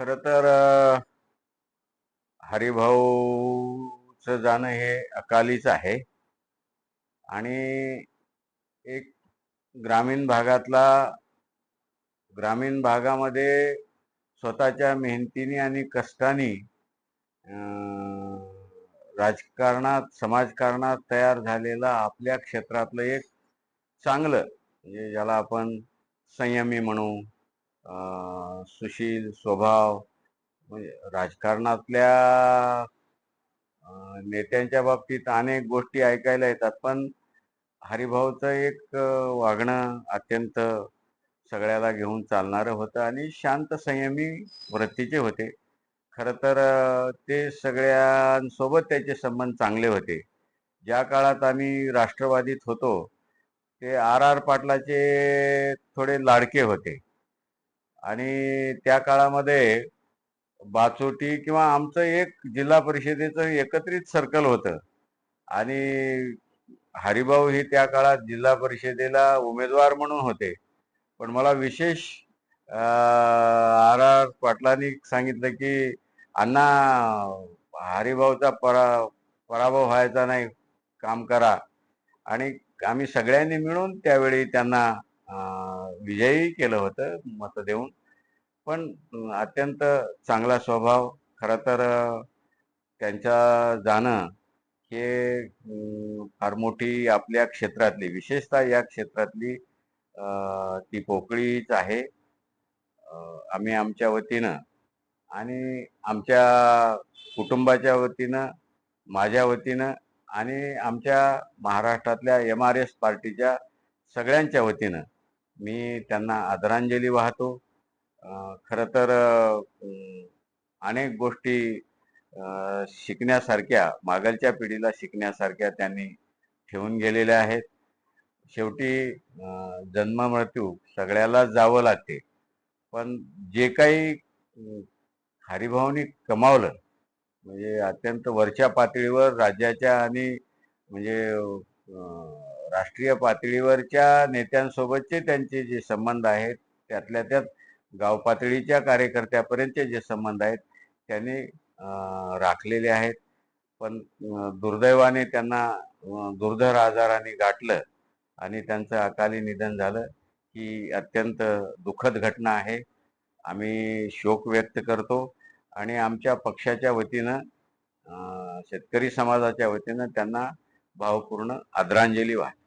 खर तर हरिभाऊचं जाणं हे अकालीच आहे. आणि एक ग्रामीण भागातला ग्रामीण भागामध्ये स्वतःच्या मेहनतीने आणि कष्टाने राजकारणात समाजकारणात तयार झालेला आपल्या क्षेत्रातलं एक चांगलं म्हणजे ज्याला आपण संयमी म्हणू सुशील स्वभाव म्हणजे राजकारणातल्या नेत्यांच्या बाबतीत अनेक गोष्टी ऐकायला येतात पण हरिभाऊचं एक वागणं अत्यंत सगळ्याला घेऊन चालणारं होतं आणि शांत संयमी वृत्तीचे होते. खरं तर ते सगळ्यांसोबत त्याचे संबंध चांगले होते. ज्या काळात आम्ही राष्ट्रवादीत होतो ते आर आर पाटलाचे थोडे लाडके होते. आणि त्या काळामध्ये बाचोटी किंवा आमचं एक जिल्हा परिषदेचं एकत्रित सर्कल होतं. आणि हरिभाऊ ही त्या काळात जिल्हा परिषदेला उमेदवार म्हणून होते. पण मला विशेष आर आर पाटलांनी सांगितलं की अण्णा हरिभाऊचा परा पराभव व्हायचा नाही. काम करा. आणि आम्ही सगळ्यांनी मिळून त्यावेळी त्यांना विजयी केलं होतं मतं देऊन. पण अत्यंत चांगला स्वभाव खरं तर त्यांच्या जाणं हे फार मोठी आपल्या क्षेत्रातली विशेषतः या क्षेत्रातली ती पोकळीच आहे. आम्ही आमच्या वतीनं आणि आमच्या कुटुंबाच्या वतीनं माझ्या वतीनं आणि आमच्या महाराष्ट्रातल्या एम आर एस पार्टीच्या सगळ्यांच्या वतीनं मी त्यांना आदरांजली वाहतो. खरं तर अनेक गोष्टी शिकण्यासारख्या मागलच्या पिढीला शिकण्यासारख्या त्यांनी ठेवून गेलेल्या आहेत. शेवटी जन्म मृत्यू सगळ्याला जावं लागते. पण जे काही अं, हरिभाऊनी कमावलं म्हणजे अत्यंत वरच्या पातळीवर राज्याच्या आणि म्हणजे राष्ट्रीय पातळीवरच्या नेत्यांसोबतचे त्यांचे जे संबंध आहेत त्यातल्या त्यात गाव पातळीच्या कार्यकर्त्यापर्यंतचे जे संबंध आहेत त्यांनी राखलेले आहेत. पण दुर्दैवाने त्यांना दुर्धर आजाराने गाठलं आणि त्यांचं अकाली निधन झालं ही अत्यंत दुःखद घटना आहे. आम्ही शोक व्यक्त करतो आणि आमच्या पक्षाच्या वतीनं शेतकरी समाजाच्या वतीनं त्यांना भावपूर्ण आदरांजली वाहतो.